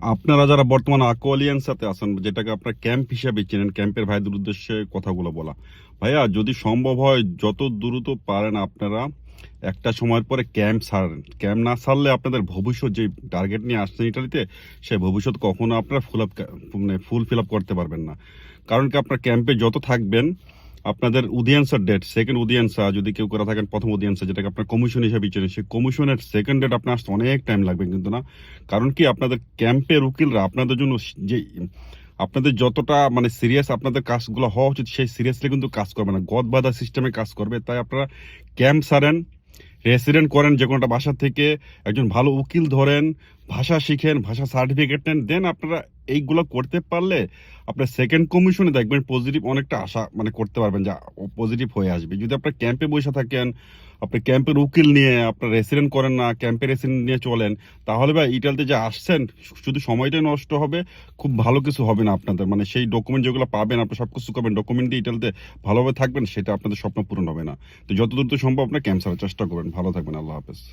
আপনারা যারা বর্তমানে আকোয়ালিয়ান সাথে আছেন, যেটাকে আপনার ক্যাম্প হিসাবে চেনেন, ক্যাম্পের ভাইদের উদ্দেশ্যে কথাগুলো বলা। ভাইয়া, যদি সম্ভব হয়, যত দ্রুত পারেন আপনারা একটা সময়ের পরে ক্যাম্প ছাড়েন ক্যাম্প না ছাড়লে আপনাদের ভবিষ্যৎ যে টার্গেট নিয়ে আসছেন ইটালিতে সেই ভবিষ্যৎ কখনো আপনারা ফুল আপ মানে ফুল ফিল আপ করতে পারবেন না। কারণ কি, আপনার ক্যাম্পে যত থাকবেন আপনাদের উদিয়ান্সার ডেট সেকেন্ড উদিয়ান্সা যদি কেউ করে থাকেন, প্রথম উদিয়ান্সা যেটাকে আপনার কমিশন হিসাবে চেনেন, সেই কমিশনের সেকেন্ড ডেট আপনার আসতে অনেক টাইম লাগবে কিন্তু না। কারণ কি? আপনাদের ক্যাম্পের উকিলরা আপনাদের জন্য যে, আপনাদের যতটা মানে সিরিয়াস আপনাদের কাজগুলো হওয়া উচিত, সেই সিরিয়াসলি কিন্তু কাজ করবে না। গদ বাধা সিস্টেমে কাজ করবে। তাই আপনারা ক্যাম্প সারেন রেসিডেন্ট করেন যে কোনোটা বাসা থেকে, একজন ভালো উকিল ধরেন, ভাষা শিখেন, ভাষা সার্টিফিকেট নেন দেন আপনারা এইগুলো করতে পারলে আপনার সেকেন্ড কমিশনে দেখবেন পজিটিভ অনেকটা আশা মানে করতে পারবেন যা পজিটিভ হয়ে আসবে। যদি আপনার ক্যাম্পে বসে থাকেন, আপনি ক্যাম্পের উকিল নিয়ে, আপনার রেসিডেন্ট করেন না ক্যাম্পে রেসিডেন্ট নিয়ে চলেন, তাহলে বা ইটালিতে যে আসছেন শুধু সময়টাই নষ্ট হবে, খুব ভালো কিছু হবে না আপনাদের। মানে সেই ডকুমেন্ট যেগুলো পাবেন, আপনি সব কিছু করবেন ডকুমেন্ট দিয়ে ইটালিতে ভালোভাবে থাকবেন, সেটা আপনাদের স্বপ্ন পূরণ হবে না। তো যত দ্রুত সম্ভব আপনার ক্যাম্প চেষ্টা করবেন। ভালো থাকবেন, আল্লাহ হাফেজ।